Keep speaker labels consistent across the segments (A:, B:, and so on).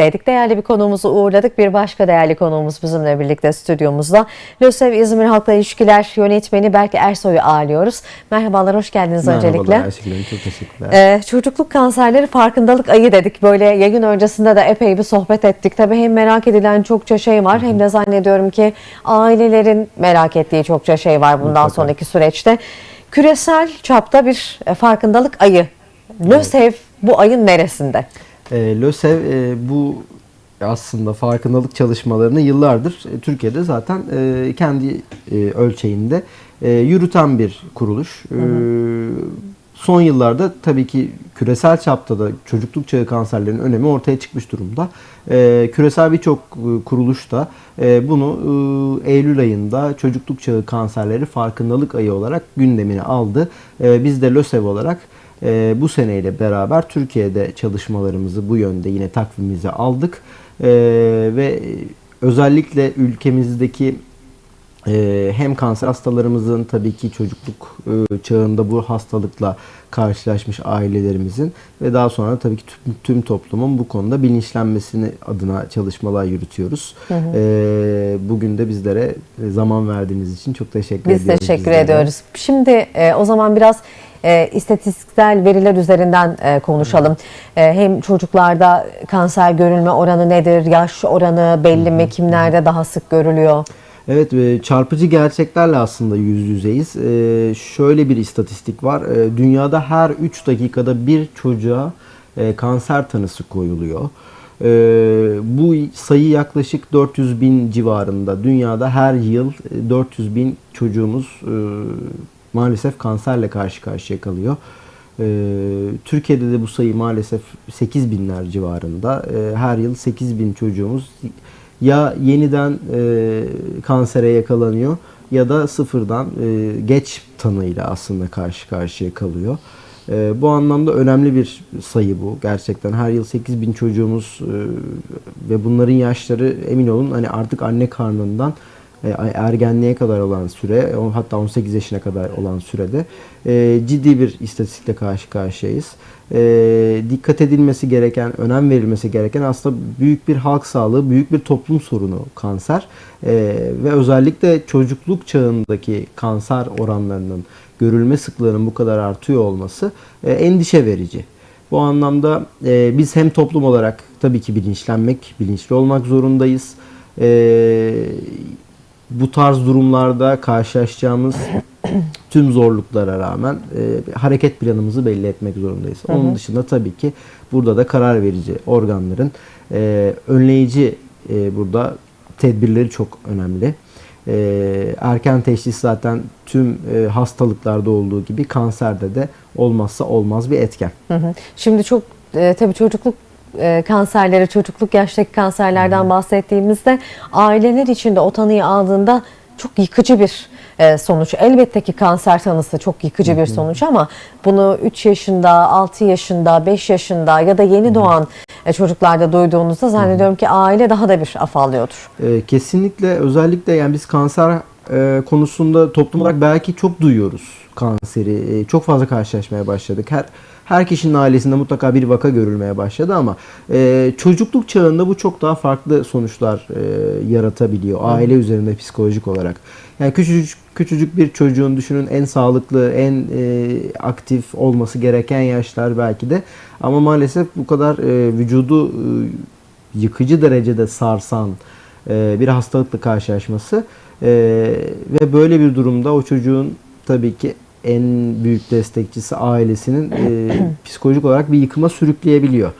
A: birlikteydik. Değerli bir konuğumuzu uğurladık. Bir başka değerli konuğumuz bizimle birlikte stüdyomuzda. LÖSEV İzmir Halkla İlişkiler Yönetmeni Berk Ersoy'u ağırlıyoruz. Merhabalar, hoş geldiniz öncelikle.
B: Merhabalar Ayşegül Hanım, çok teşekkürler.
A: Ee, çocukluk kanserleri farkındalık ayı dedik. Böyle yayın öncesinde de epey bir sohbet ettik. Tabii hem merak edilen çokça şey var hem de zannediyorum ki ailelerin merak ettiği çokça şey var bundan
B: Mutlaka.
A: sonraki süreçte. Küresel çapta bir e, farkındalık ayı. LÖSEV bu ayın neresinde?
B: E, LÖSEV e, bu aslında farkındalık çalışmalarını yıllardır e, Türkiye'de zaten e, kendi e, ölçeğinde e, yürüten bir kuruluş. E, son yıllarda tabii ki küresel çapta da çocukluk çağı kanserlerinin önemi ortaya çıkmış durumda. E, küresel birçok e, kuruluş da e, bunu e, Eylül ayında çocukluk çağı kanserleri farkındalık ayı olarak gündemine aldı. E, biz de LÖSEV olarak e, bu seneyle beraber Türkiye'de çalışmalarımızı bu yönde yine takvimimize aldık. E, ve özellikle ülkemizdeki e, hem kanser hastalarımızın tabii ki çocukluk e, çağında bu hastalıkla karşılaşmış ailelerimizin ve daha sonra tabii ki tüm, tüm toplumun bu konuda bilinçlenmesini adına çalışmalar yürütüyoruz. E, bugün de bizlere zaman verdiğiniz için çok teşekkür
A: Biz
B: ediyoruz.
A: teşekkür
B: bizlere.
A: ediyoruz. Şimdi e, o zaman biraz e, istatistiksel veriler üzerinden e, konuşalım. E, hem çocuklarda kanser görülme oranı nedir? Yaş oranı belli mi? Kimlerde daha sık görülüyor?
B: Evet e, çarpıcı gerçeklerle aslında yüz yüzeyiz. E, şöyle bir istatistik var. E, dünyada her 3 dakikada bir çocuğa e, kanser tanısı koyuluyor. E, bu sayı yaklaşık 400 bin civarında. Dünyada her yıl e, 400 bin çocuğumuz e, maalesef kanserle karşı karşıya kalıyor. E, Türkiye'de de bu sayı maalesef 8 binler civarında. E, her yıl 8 bin çocuğumuz ya yeniden e, kansere yakalanıyor ya da sıfırdan e, geç tanıyla aslında karşı karşıya kalıyor. E, bu anlamda önemli bir sayı bu. Gerçekten her yıl 8 bin çocuğumuz e, ve bunların yaşları emin olun hani artık anne karnından ergenliğe kadar olan süre hatta 18 yaşına kadar olan sürede e, ciddi bir istatistikle karşı karşıyayız. E, dikkat edilmesi gereken, önem verilmesi gereken aslında büyük bir halk sağlığı, büyük bir toplum sorunu kanser E, ve özellikle çocukluk çağındaki kanser oranlarının görülme sıklığının bu kadar artıyor olması e, endişe verici. Bu anlamda e, biz hem toplum olarak tabii ki bilinçlenmek, bilinçli olmak zorundayız. E, bu tarz durumlarda karşılaşacağımız tüm zorluklara rağmen e, hareket planımızı belli etmek zorundayız. Onun dışında tabii ki burada da karar verici organların e, önleyici e, burada tedbirleri çok önemli. E, erken teşhis zaten tüm e, hastalıklarda olduğu gibi kanserde de olmazsa olmaz bir etken.
A: Hı hı. Şimdi çok e, tabii çocukluk e, kanserleri, çocukluk yaştaki kanserlerden bahsettiğimizde aileler içinde o tanıyı aldığında çok yıkıcı bir e, sonuç. Elbette ki kanser tanısı çok yıkıcı bir sonuç ama bunu 3 yaşında, 6 yaşında, 5 yaşında ya da yeni doğan e, çocuklarda duyduğunuzda zannediyorum ki aile daha da bir afallıyordur.
B: E, kesinlikle. Özellikle yani biz kanser e, konusunda toplum olarak belki çok duyuyoruz kanseri. E, çok fazla karşılaşmaya başladık. Her her kişinin ailesinde mutlaka bir vaka görülmeye başladı ama e, çocukluk çağında bu çok daha farklı sonuçlar e, yaratabiliyor aile üzerinde psikolojik olarak. Yani küçücük küçücük bir çocuğun düşünün en sağlıklı, en e, aktif olması gereken yaşlar belki de ama maalesef bu kadar e, vücudu e, yıkıcı derecede sarsan e, bir hastalıkla karşılaşması e, ve böyle bir durumda o çocuğun tabii ki en büyük destekçisi ailesinin e, psikolojik olarak bir yıkıma sürükleyebiliyor.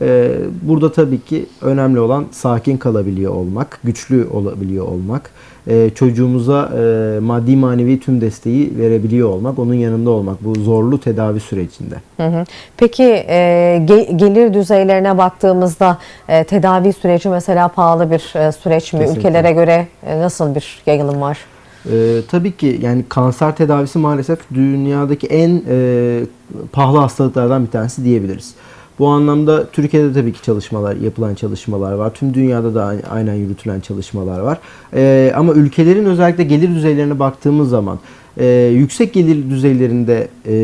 B: E, burada tabii ki önemli olan sakin kalabiliyor olmak, güçlü olabiliyor olmak, e, çocuğumuza e, maddi manevi tüm desteği verebiliyor olmak, onun yanında olmak bu zorlu tedavi sürecinde.
A: Hı hı. Peki e, ge- gelir düzeylerine baktığımızda e, tedavi süreci mesela pahalı bir e, süreç mi?
B: Kesinlikle.
A: Ülkelere göre e, nasıl bir yayılım var?
B: Ee, tabii ki yani kanser tedavisi maalesef dünyadaki en e, pahalı hastalıklardan bir tanesi diyebiliriz. Bu anlamda Türkiye'de tabii ki çalışmalar, yapılan çalışmalar var. Tüm dünyada da aynen yürütülen çalışmalar var. Ee, ama ülkelerin özellikle gelir düzeylerine baktığımız zaman e, yüksek gelir düzeylerinde e,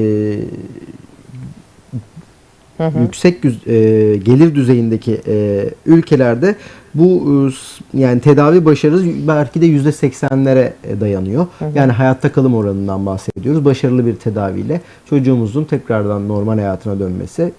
B: yüksek yüz- e, gelir düzeyindeki e, ülkelerde bu e, yani tedavi başarısı belki de yüzde seksenlere dayanıyor. Yani hayatta kalım oranından bahsediyoruz. Başarılı bir tedaviyle çocuğumuzun tekrardan normal hayatına dönmesi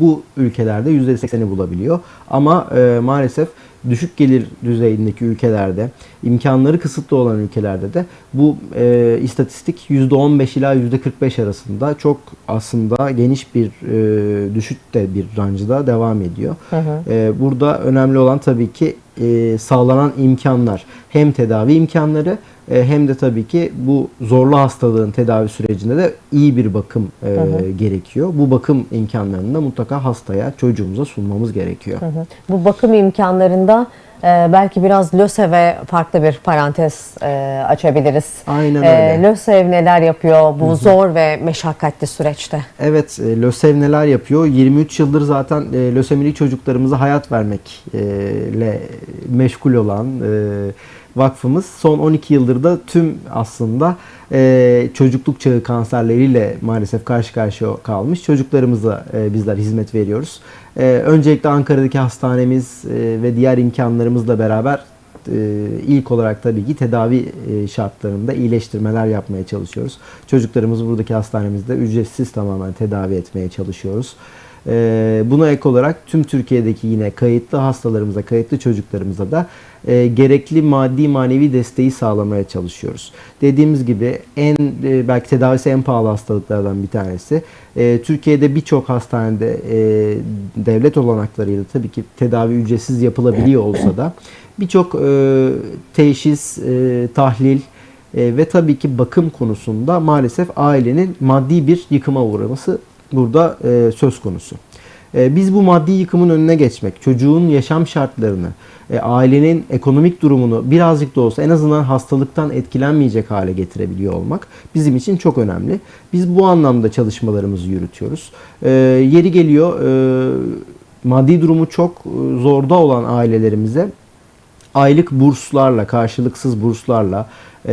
B: bu ülkelerde %80'i bulabiliyor. Ama e, maalesef düşük gelir düzeyindeki ülkelerde, imkanları kısıtlı olan ülkelerde de bu e, istatistik %15 ila %45 arasında çok aslında geniş bir e, düşük de bir rancıda devam ediyor. E, burada önemli olan tabii ki e, sağlanan imkanlar. Hem tedavi imkanları e, hem de tabii ki bu zorlu hastalığın tedavi sürecinde de iyi bir bakım e, gerekiyor. Bu bakım imkanlarını da mutlaka hastaya, çocuğumuza sunmamız gerekiyor.
A: Hı hı. Bu bakım imkanlarında e, belki biraz LÖSEV'e farklı bir parantez e, açabiliriz.
B: Aynen
A: E,
B: öyle.
A: LÖSEV neler yapıyor bu zor ve meşakkatli süreçte?
B: Evet, e, LÖSEV neler yapıyor? 23 yıldır zaten e, lösemili çocuklarımıza hayat vermekle meşgul olan e, vakfımız son 12 yıldır da tüm aslında e, çocukluk çağı kanserleriyle maalesef karşı karşıya kalmış çocuklarımıza e, bizler hizmet veriyoruz. E, öncelikle Ankara'daki hastanemiz e, ve diğer imkanlarımızla beraber e, ilk olarak tabii ki tedavi e, şartlarında iyileştirmeler yapmaya çalışıyoruz. Çocuklarımızı buradaki hastanemizde ücretsiz tamamen tedavi etmeye çalışıyoruz. E, Buna ek olarak tüm Türkiye'deki yine kayıtlı hastalarımıza, kayıtlı çocuklarımıza da e, gerekli maddi manevi desteği sağlamaya çalışıyoruz. Dediğimiz gibi en e, belki tedavisi en pahalı hastalıklardan bir tanesi. E, Türkiye'de birçok hastanede devlet olanaklarıyla tabii ki tedavi ücretsiz yapılabiliyor olsa da birçok teşhis, e, tahlil ve tabii ki bakım konusunda maalesef ailenin maddi bir yıkıma uğraması burada e, söz konusu. E, biz bu maddi yıkımın önüne geçmek, çocuğun yaşam şartlarını, e, ailenin ekonomik durumunu birazcık da olsa en azından hastalıktan etkilenmeyecek hale getirebiliyor olmak bizim için çok önemli. Biz bu anlamda çalışmalarımızı yürütüyoruz. E, yeri geliyor e, maddi durumu çok e, zorda olan ailelerimize aylık burslarla, karşılıksız burslarla e,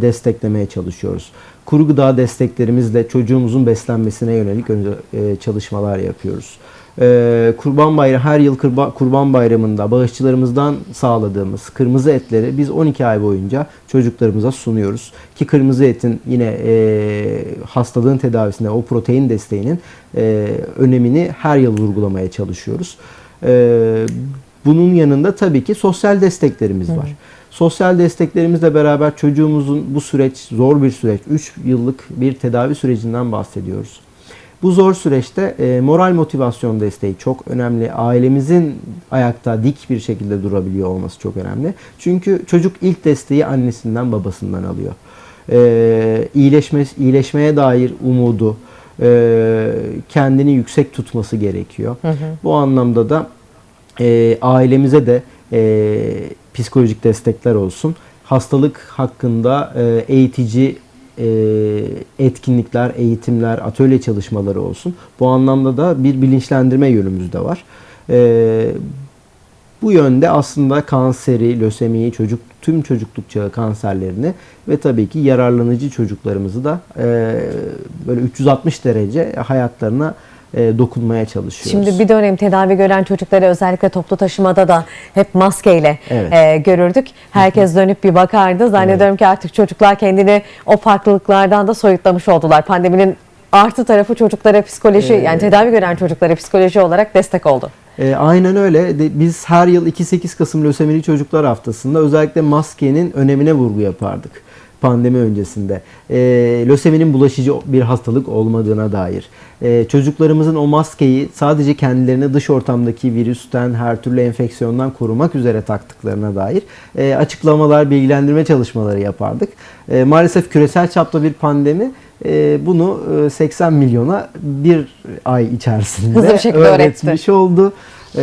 B: desteklemeye çalışıyoruz. Kuru gıda desteklerimizle çocuğumuzun beslenmesine yönelik e, çalışmalar yapıyoruz. E, Kurban Bayramı her yıl Kurban, Bayramı'nda bağışçılarımızdan sağladığımız kırmızı etleri biz 12 ay boyunca çocuklarımıza sunuyoruz. Ki kırmızı etin yine e, hastalığın tedavisinde o protein desteğinin önemini her yıl vurgulamaya çalışıyoruz. Bunun yanında tabii ki sosyal desteklerimiz var. Sosyal desteklerimizle beraber çocuğumuzun bu süreç zor bir süreç. 3 yıllık bir tedavi sürecinden bahsediyoruz. Bu zor süreçte e, moral motivasyon desteği çok önemli. Ailemizin ayakta dik bir şekilde durabiliyor olması çok önemli. Çünkü çocuk ilk desteği annesinden babasından alıyor. E, iyileşme, iyileşmeye dair umudu, e, kendini yüksek tutması gerekiyor. Bu anlamda da e, ailemize de e, psikolojik destekler olsun. Hastalık hakkında e, eğitici e, etkinlikler, eğitimler, atölye çalışmaları olsun. Bu anlamda da bir bilinçlendirme yönümüz de var. E, bu yönde aslında kanseri, lösemiyi, çocuk tüm çocukluk çağı kanserlerini ve tabii ki yararlanıcı çocuklarımızı da böyle 360 derece hayatlarına e, dokunmaya çalışıyoruz.
A: Şimdi bir dönem tedavi gören çocukları özellikle toplu taşımada da hep maskeyle
B: Evet.
A: e, görürdük. Herkes dönüp bir bakardı. Zannediyorum ki artık çocuklar kendini o farklılıklardan da soyutlamış oldular. Pandeminin artı tarafı çocuklara psikoloji yani tedavi gören çocuklara psikoloji olarak destek oldu.
B: E, aynen öyle. De, biz her yıl 2-8 Kasım Lösemili Çocuklar Haftası'nda özellikle maskenin önemine vurgu yapardık pandemi öncesinde. E, löseminin bulaşıcı bir hastalık olmadığına dair. E, çocuklarımızın o maskeyi sadece kendilerini dış ortamdaki virüsten, her türlü enfeksiyondan korumak üzere taktıklarına dair e, açıklamalar, bilgilendirme çalışmaları yapardık. E, maalesef küresel çapta bir pandemi e, bunu e, 80 milyona bir ay içerisinde
A: şekilde öğretti.
B: öğretmiş oldu. Ee,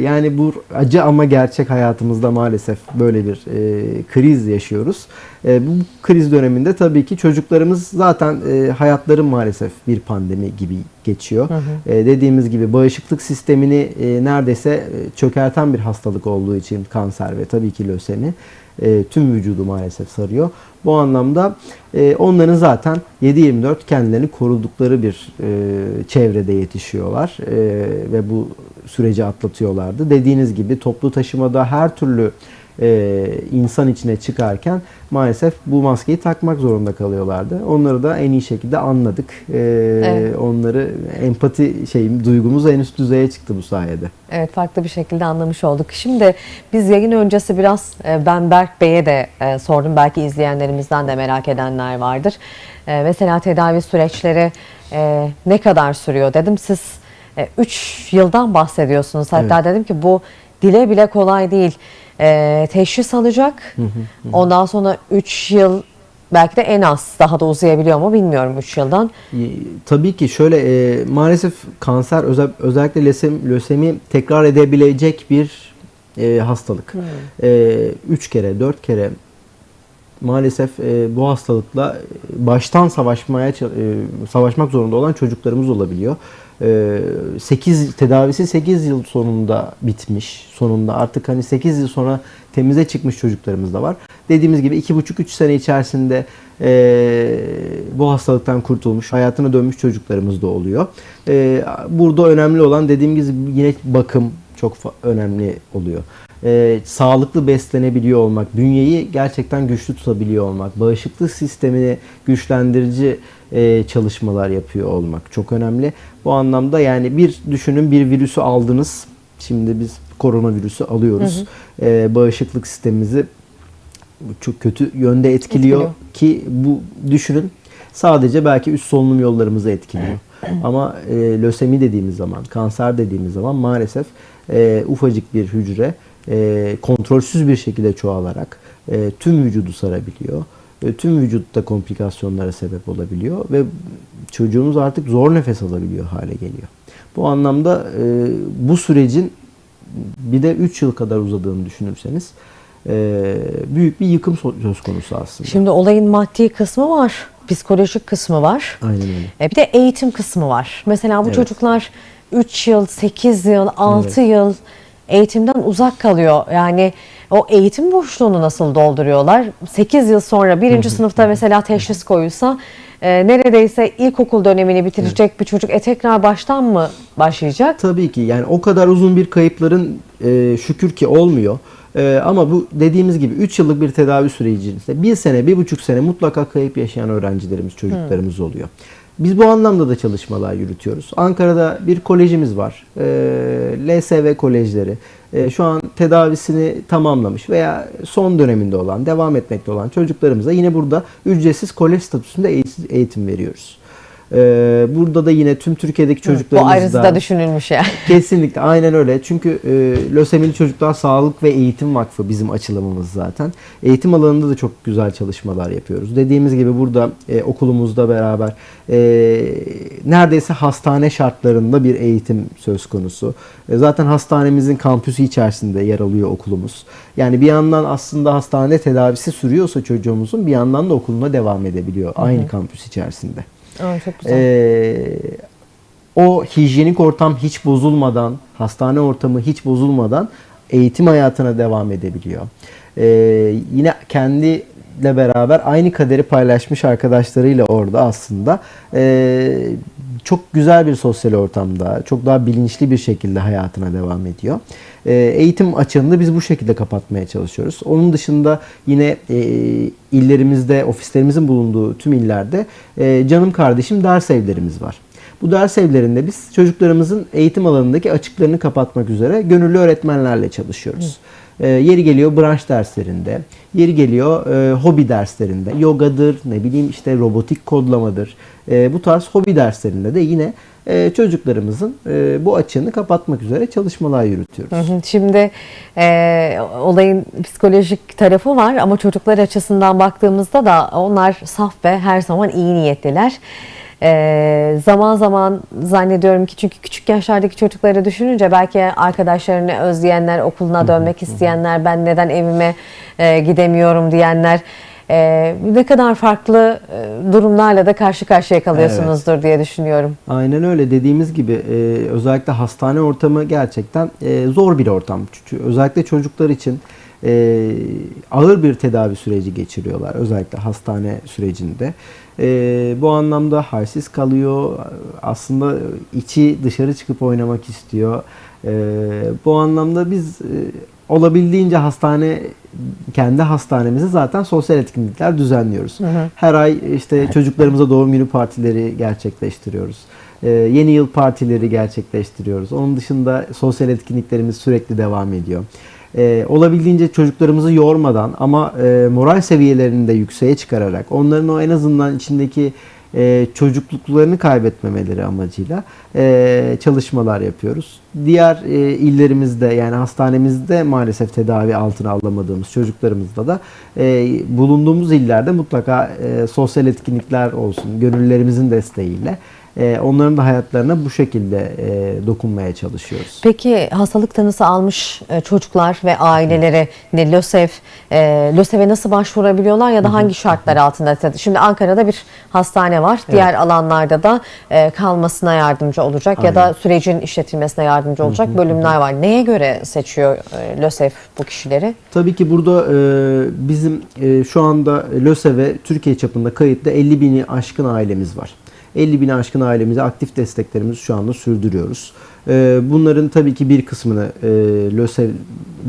B: yani bu acı ama gerçek hayatımızda maalesef böyle bir e, kriz yaşıyoruz. E, bu kriz döneminde tabii ki çocuklarımız zaten e, hayatları maalesef bir pandemi gibi geçiyor. E, dediğimiz gibi bağışıklık sistemini e, neredeyse e, çökerten bir hastalık olduğu için kanser ve tabii ki lösemi e, tüm vücudu maalesef sarıyor. Bu anlamda e, onların zaten 7-24 kendilerini korudukları bir e, çevrede yetişiyorlar e, ve bu süreci atlatıyorlardı. Dediğiniz gibi toplu taşımada her türlü e, insan içine çıkarken maalesef bu maskeyi takmak zorunda kalıyorlardı. Onları da en iyi şekilde anladık. E,
A: Evet.
B: Onları empati şeyim duygumuz en üst düzeye çıktı bu sayede.
A: Evet farklı bir şekilde anlamış olduk. Şimdi biz yayın öncesi biraz e, ben Berk Bey'e de e, sordum. Belki izleyenlerimizden de merak edenler vardır. E, Mesela tedavi süreçleri e, ne kadar sürüyor dedim. Siz 3 yıldan bahsediyorsunuz. Hatta dedim ki bu dile bile kolay değil. E, Teşhis alacak. Ondan sonra 3 yıl belki de en az daha da uzayabiliyor mu bilmiyorum 3 yıldan.
B: Tabii ki şöyle e, maalesef kanser özel, özellikle lösemi, lösemi tekrar edebilecek bir e, hastalık. E, üç kere, dört kere maalesef e, bu hastalıkla baştan savaşmaya e, savaşmak zorunda olan çocuklarımız olabiliyor. E, 8 tedavisi 8 yıl sonunda bitmiş. Sonunda artık hani 8 yıl sonra temize çıkmış çocuklarımız da var. Dediğimiz gibi 2,5-3 sene içerisinde e, bu hastalıktan kurtulmuş, hayatına dönmüş çocuklarımız da oluyor. E, burada önemli olan dediğim gibi yine bakım çok önemli oluyor. E, sağlıklı beslenebiliyor olmak, bünyeyi gerçekten güçlü tutabiliyor olmak, bağışıklık sistemini güçlendirici e, çalışmalar yapıyor olmak çok önemli. Bu anlamda yani bir düşünün bir virüsü aldınız. Şimdi biz koronavirüsü alıyoruz. E, bağışıklık sistemimizi çok kötü yönde etkiliyor,
A: Etkiliyor.
B: ki bu düşünün sadece belki üst solunum yollarımızı etkiliyor. Ama e, lösemi dediğimiz zaman, kanser dediğimiz zaman maalesef e, ufacık bir hücre e, kontrolsüz bir şekilde çoğalarak e, tüm vücudu sarabiliyor. Tüm vücutta komplikasyonlara sebep olabiliyor ve çocuğumuz artık zor nefes alabiliyor hale geliyor. Bu anlamda e, bu sürecin bir de 3 yıl kadar uzadığını düşünürseniz e, büyük bir yıkım söz konusu aslında.
A: Şimdi olayın maddi kısmı var, psikolojik kısmı var.
B: Aynen öyle.
A: E, bir de eğitim kısmı var. Mesela bu
B: Evet.
A: çocuklar 3 yıl, 8 yıl, 6 yıl eğitimden uzak kalıyor. Yani o eğitim boşluğunu nasıl dolduruyorlar? 8 yıl sonra birinci sınıfta mesela teşhis koyulsa e, neredeyse ilkokul dönemini bitirecek bir çocuk e tekrar baştan mı başlayacak?
B: Tabii ki yani o kadar uzun bir kayıpların e, şükür ki olmuyor. E, ama bu dediğimiz gibi 3 yıllık bir tedavi sürecinde bir sene, bir buçuk sene mutlaka kayıp yaşayan öğrencilerimiz, çocuklarımız oluyor. Biz bu anlamda da çalışmalar yürütüyoruz. Ankara'da bir kolejimiz var. E, LSV kolejleri. E, şu an tedavisini tamamlamış veya son döneminde olan, devam etmekte olan çocuklarımıza yine burada ücretsiz kolej statüsünde eğitim veriyoruz. E, burada da yine tüm Türkiye'deki
A: Bu
B: çocuklarımız
A: ayrısı
B: da
A: düşünülmüş yani.
B: Kesinlikle aynen öyle. Çünkü e, Lösemili Çocuklar Sağlık ve Eğitim Vakfı bizim açılımımız zaten. Eğitim alanında da çok güzel çalışmalar yapıyoruz. Dediğimiz gibi burada e, okulumuzda beraber e, neredeyse hastane şartlarında bir eğitim söz konusu. E, zaten hastanemizin kampüsü içerisinde yer alıyor okulumuz. Yani bir yandan aslında hastanede tedavisi sürüyorsa çocuğumuzun bir yandan da okuluna devam edebiliyor aynı kampüs içerisinde.
A: Çok güzel.
B: Ee, o hijyenik ortam hiç bozulmadan, hastane ortamı hiç bozulmadan eğitim hayatına devam edebiliyor. Ee, yine kendiyle beraber aynı kaderi paylaşmış arkadaşlarıyla orada aslında ee, çok güzel bir sosyal ortamda, çok daha bilinçli bir şekilde hayatına devam ediyor. Ee, eğitim açığını biz bu şekilde kapatmaya çalışıyoruz. Onun dışında yine e, illerimizde, ofislerimizin bulunduğu tüm illerde e, canım kardeşim ders evlerimiz var. Bu ders evlerinde biz çocuklarımızın eğitim alanındaki açıklarını kapatmak üzere gönüllü öğretmenlerle çalışıyoruz. E, yeri geliyor branş derslerinde, yeri geliyor e, hobi derslerinde, yogadır, ne bileyim işte robotik kodlamadır. E, bu tarz hobi derslerinde de yine e, çocuklarımızın e, bu açığını kapatmak üzere çalışmalar yürütüyoruz.
A: Şimdi e, olayın psikolojik tarafı var ama çocuklar açısından baktığımızda da onlar saf ve her zaman iyi niyetliler. E, zaman zaman zannediyorum ki çünkü küçük yaşlardaki çocukları düşününce belki arkadaşlarını özleyenler, okuluna dönmek isteyenler, ben neden evime e, gidemiyorum diyenler e, ne kadar farklı e, durumlarla da karşı karşıya kalıyorsunuzdur diye düşünüyorum.
B: Aynen öyle dediğimiz gibi e, özellikle hastane ortamı gerçekten e, zor bir ortam. Çünkü özellikle çocuklar için e, ağır bir tedavi süreci geçiriyorlar özellikle hastane sürecinde. E, bu anlamda halsiz kalıyor. Aslında içi dışarı çıkıp oynamak istiyor. E, bu anlamda biz e, olabildiğince hastane kendi hastanemizi zaten sosyal etkinlikler düzenliyoruz. Her ay işte çocuklarımıza doğum günü partileri gerçekleştiriyoruz. Ee, yeni yıl partileri gerçekleştiriyoruz. Onun dışında sosyal etkinliklerimiz sürekli devam ediyor. Ee, olabildiğince çocuklarımızı yormadan ama e, moral seviyelerini de yükseğe çıkararak onların o en azından içindeki e, çocukluklarını kaybetmemeleri amacıyla e, çalışmalar yapıyoruz. Diğer e, illerimizde yani hastanemizde maalesef tedavi altına alamadığımız çocuklarımızda da e, bulunduğumuz illerde mutlaka e, sosyal etkinlikler olsun, gönüllülerimizin desteğiyle e, onların da hayatlarına bu şekilde e, dokunmaya çalışıyoruz.
A: Peki hastalık tanısı almış e, çocuklar ve aileleri ne LÖSEV, e, LÖSEV'e nasıl başvurabiliyorlar ya da hangi şartlar altında? Şimdi Ankara'da bir hastane var. Diğer alanlarda da e, kalmasına yardımcı olacak ya da sürecin işletilmesine yardımcı olacak bölümler var. Neye göre seçiyor e, LÖSEV bu kişileri?
B: Tabii ki burada e, bizim e, şu anda LÖSEV'e Türkiye çapında kayıtlı 50 bini aşkın ailemiz var. 50 bini aşkın ailemize aktif desteklerimizi şu anda sürdürüyoruz. E, bunların tabii ki bir kısmını e,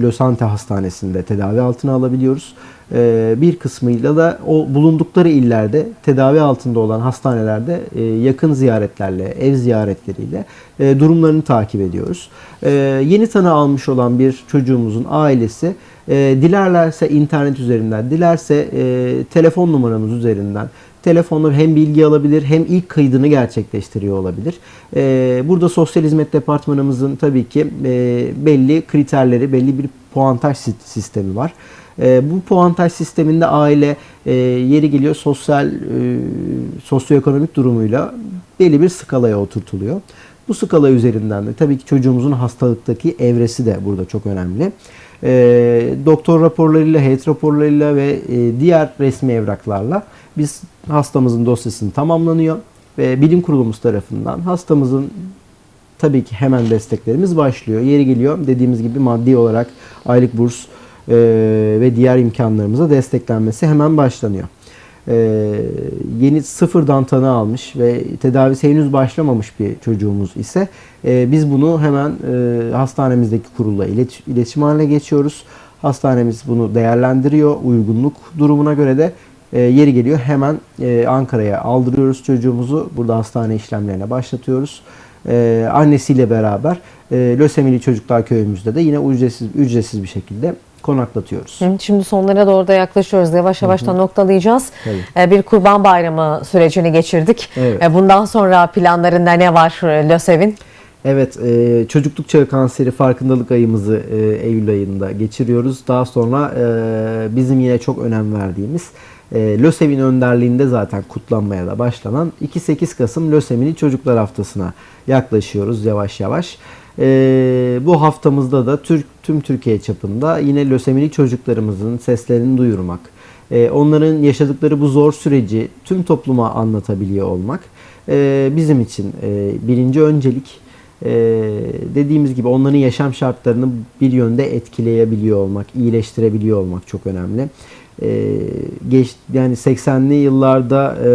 B: Lösante Hastanesi'nde tedavi altına alabiliyoruz. E, bir kısmıyla da o bulundukları illerde tedavi altında olan hastanelerde e, yakın ziyaretlerle, ev ziyaretleriyle e, durumlarını takip ediyoruz. E, yeni tanı almış olan bir çocuğumuzun ailesi e, dilerlerse internet üzerinden, dilerse telefon numaramız üzerinden telefonla hem bilgi alabilir hem ilk kaydını gerçekleştiriyor olabilir. E, burada sosyal hizmet departmanımızın tabii ki belli kriterleri, belli bir puantaj si- sistemi var. E, bu puantaj sisteminde aile e, yeri geliyor sosyal, e, sosyoekonomik durumuyla belli bir skalaya oturtuluyor. Bu skala üzerinden de tabii ki çocuğumuzun hastalıktaki evresi de burada çok önemli. E, doktor raporlarıyla, heyet raporlarıyla ve e, diğer resmi evraklarla biz hastamızın dosyasını tamamlanıyor ve bilim kurulumuz tarafından hastamızın tabii ki hemen desteklerimiz başlıyor. Yeri geliyor dediğimiz gibi maddi olarak aylık burs e, ve diğer imkanlarımıza desteklenmesi hemen başlanıyor. E, yeni sıfırdan tanı almış ve tedavisi henüz başlamamış bir çocuğumuz ise e, biz bunu hemen e, hastanemizdeki kurulla ilet- iletişim haline geçiyoruz. Hastanemiz bunu değerlendiriyor. Uygunluk durumuna göre de e, yeri geliyor hemen e, Ankara'ya aldırıyoruz çocuğumuzu. Burada hastane işlemlerine başlatıyoruz. E, annesiyle beraber e, Lösemili Çocuklar Köyümüzde de yine ücretsiz ücretsiz bir şekilde konaklatıyoruz.
A: Şimdi sonlara doğru da yaklaşıyoruz. Yavaş yavaş da noktalayacağız.
B: Tabii.
A: E, Bir kurban bayramı sürecini geçirdik.
B: Evet.
A: E, Bundan sonra planlarında ne var e, LÖSEV'in?
B: Evet, e, çocukluk çağı kanseri farkındalık ayımızı e, Eylül ayında geçiriyoruz. Daha sonra e, bizim yine çok önem verdiğimiz e, LÖSEV'in önderliğinde zaten kutlanmaya da başlanan 2-8 Kasım LÖSEV'in Çocuklar Haftası'na yaklaşıyoruz yavaş yavaş. E, bu haftamızda da Türk tüm Türkiye çapında yine lösemili çocuklarımızın seslerini duyurmak, e, onların yaşadıkları bu zor süreci tüm topluma anlatabiliyor olmak e, bizim için e, birinci öncelik. E, dediğimiz gibi onların yaşam şartlarını bir yönde etkileyebiliyor olmak, iyileştirebiliyor olmak çok önemli. E, geç yani 80'li yıllarda e,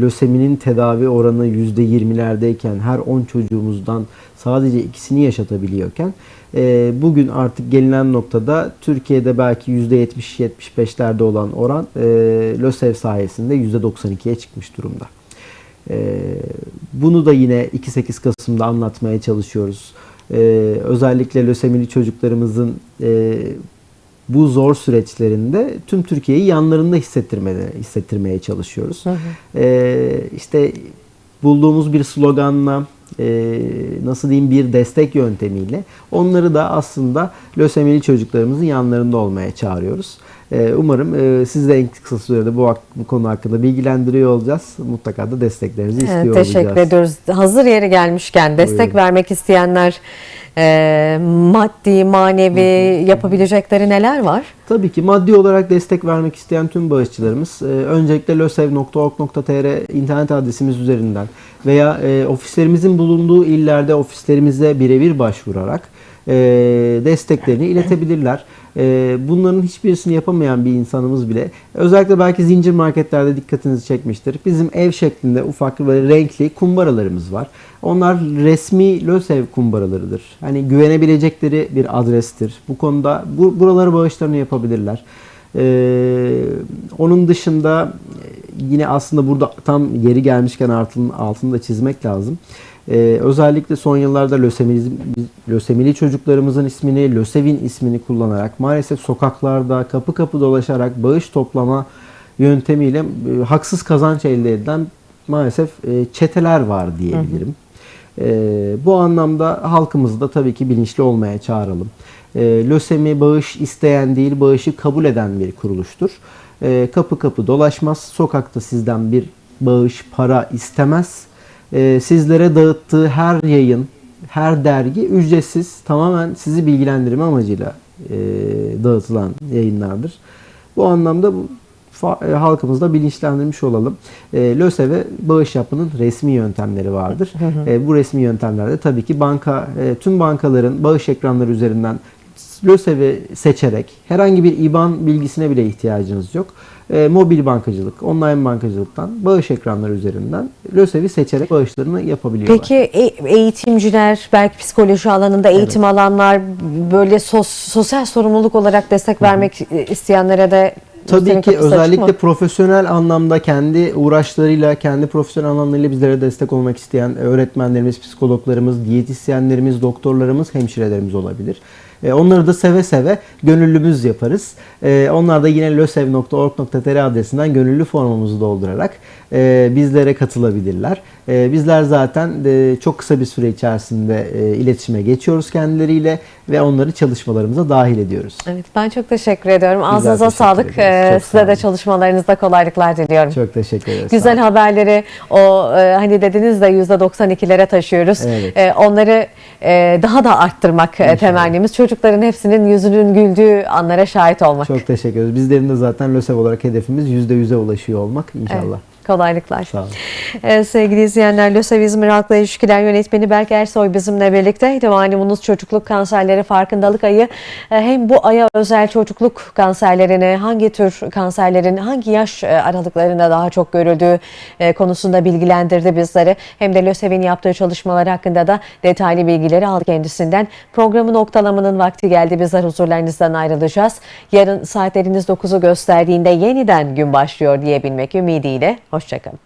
B: löseminin tedavi oranı %20'lerdeyken her 10 çocuğumuzdan sadece ikisini yaşatabiliyorken e, bugün artık gelinen noktada Türkiye'de belki %70-75'lerde olan oran e, LÖSEV sayesinde %92'ye çıkmış durumda. E, bunu da yine 2-8 Kasım'da anlatmaya çalışıyoruz. E, özellikle lösemili çocuklarımızın e, bu zor süreçlerinde tüm Türkiye'yi yanlarında hissettirmeye, hissettirmeye çalışıyoruz. E, işte bulduğumuz bir sloganla e, nasıl diyeyim bir destek yöntemiyle onları da aslında lösemili çocuklarımızın yanlarında olmaya çağırıyoruz. E, umarım e, sizi de en kısa sürede bu, bu konu hakkında bilgilendiriyor olacağız. Mutlaka da desteklerinizi istiyor
A: Evet,
B: olacağız.
A: teşekkür ediyoruz. Hazır yeri gelmişken destek
B: Buyurun.
A: vermek isteyenler e, maddi, manevi yapabilecekleri neler var?
B: Tabii ki maddi olarak destek vermek isteyen tüm bağışçılarımız e, öncelikle losev.org.tr internet adresimiz üzerinden veya e, ofislerimizin bulunduğu illerde ofislerimize birebir başvurarak e, desteklerini iletebilirler. E, bunların hiçbirisini yapamayan bir insanımız bile özellikle belki zincir marketlerde dikkatinizi çekmiştir. Bizim ev şeklinde ufak böyle renkli kumbaralarımız var. Onlar resmi LÖSEV kumbaralarıdır. Hani güvenebilecekleri bir adrestir. Bu konuda bu, buraları bağışlarını yapabilirler. Ee, onun dışında e, yine aslında burada tam yeri gelmişken altını, altını da çizmek lazım. Ee, özellikle son yıllarda lösemili, lösemili çocuklarımızın ismini, LÖSEV'in ismini kullanarak maalesef sokaklarda kapı kapı dolaşarak bağış toplama yöntemiyle e, haksız kazanç elde edilen maalesef e, çeteler var diyebilirim. Ee, bu anlamda halkımızı da tabii ki bilinçli olmaya çağıralım. Ee, lösemi bağış isteyen değil, bağışı kabul eden bir kuruluştur. Ee, kapı kapı dolaşmaz, sokakta sizden bir bağış, para istemez. Ee, sizlere dağıttığı her yayın, her dergi ücretsiz, tamamen sizi bilgilendirme amacıyla e, dağıtılan yayınlardır. Bu anlamda bu e, halkımızda bilinçlendirmiş olalım. E, LÖSEV'e bağış yapmanın resmi yöntemleri vardır. E, bu resmi yöntemlerde tabii ki banka, e, tüm bankaların bağış ekranları üzerinden LÖSEV'i seçerek herhangi bir IBAN bilgisine bile ihtiyacınız yok. E, mobil bankacılık, online bankacılıktan bağış ekranları üzerinden LÖSEV'i seçerek bağışlarını yapabiliyorlar.
A: Peki e- eğitimciler, belki psikoloji alanında eğitim alanlar böyle sos- sosyal sorumluluk olarak destek vermek e, isteyenlere de
B: Tabii ki özellikle profesyonel anlamda kendi uğraşlarıyla, kendi profesyonel alanlarıyla bizlere destek olmak isteyen öğretmenlerimiz, psikologlarımız, diyetisyenlerimiz, doktorlarımız, hemşirelerimiz olabilir. E, Onları da seve seve gönüllümüz yaparız. E, Onlar da yine lösev.org.tr adresinden gönüllü formumuzu doldurarak e, bizlere katılabilirler. E, Bizler zaten e, çok kısa bir süre içerisinde e, iletişime geçiyoruz kendileriyle ve onları çalışmalarımıza dahil ediyoruz.
A: Evet, ben çok teşekkür ediyorum. Ağzınıza
B: teşekkür
A: sağlık. Ee, Size
B: sağ
A: de çalışmalarınızda kolaylıklar diliyorum.
B: Çok teşekkür ederiz.
A: Güzel haberleri o e, hani dediniz de %92'lere taşıyoruz.
B: Evet.
A: E, onları daha da arttırmak e, temennimiz. Çocukların hepsinin yüzünün güldüğü anlara şahit olmak.
B: Çok teşekkür ederiz. Bizlerin de zaten LÖSEV olarak hedefimiz %100'e ulaşıyor olmak inşallah.
A: Kolaylıklar.
B: Sağ olun.
A: Evet, sevgili izleyenler, LÖSEV İzmir Halkla İlişkiler Yönetmeni Berk Ersoy bizimle birlikte. Malumunuz çocukluk kanserleri farkındalık ayı. E, Hem bu aya özel çocukluk kanserlerini, hangi tür kanserlerin hangi yaş e, aralıklarında daha çok görüldüğü e, konusunda bilgilendirdi bizleri. Hem de LÖSEV'in yaptığı çalışmalar hakkında da detaylı bilgileri aldı kendisinden. Programı noktalamanın vakti geldi. Bizler huzurlarınızdan ayrılacağız. Yarın saatleriniz 9'u gösterdiğinde yeniden gün başlıyor diyebilmek ümidiyle. Hoşçakalın.